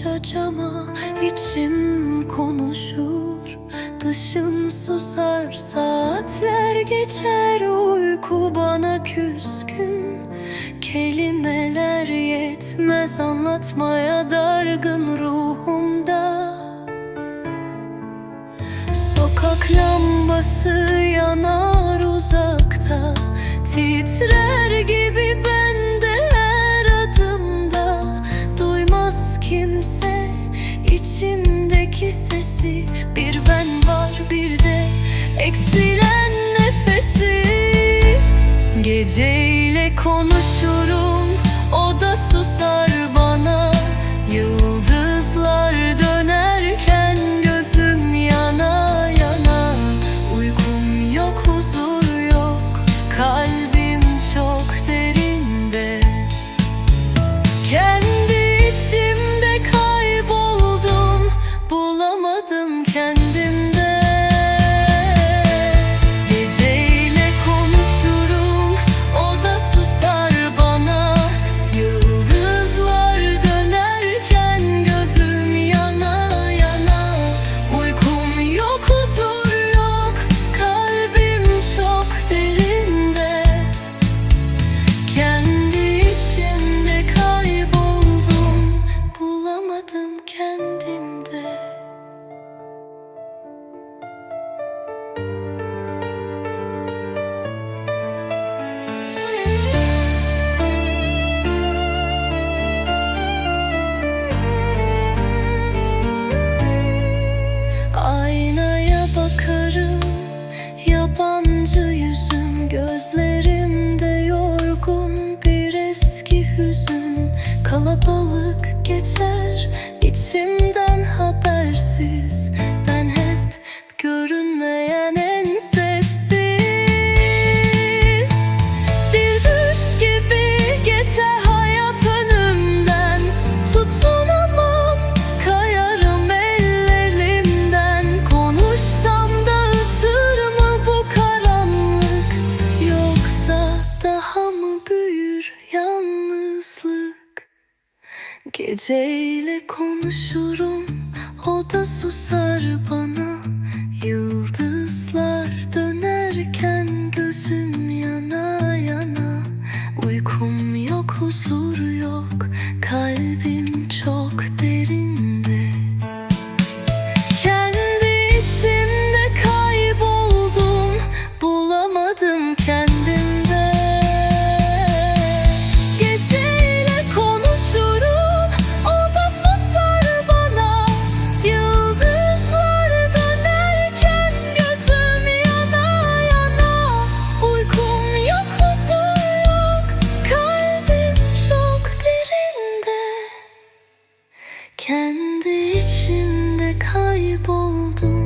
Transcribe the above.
Boşa içim konuşur. Dışım susar saatler geçer. Uyku bana küskün. Kelimeler yetmez anlatmaya dargın ruhumda. Sokak lambası yanar. kimse içimdeki sesi. Bir ben var bir de eksilen nefesi. Geceyle konuşurum o da susar. Kalabalık geçer içimden habersiz. Geceyle konuşurum O da susar bana. kayboldum.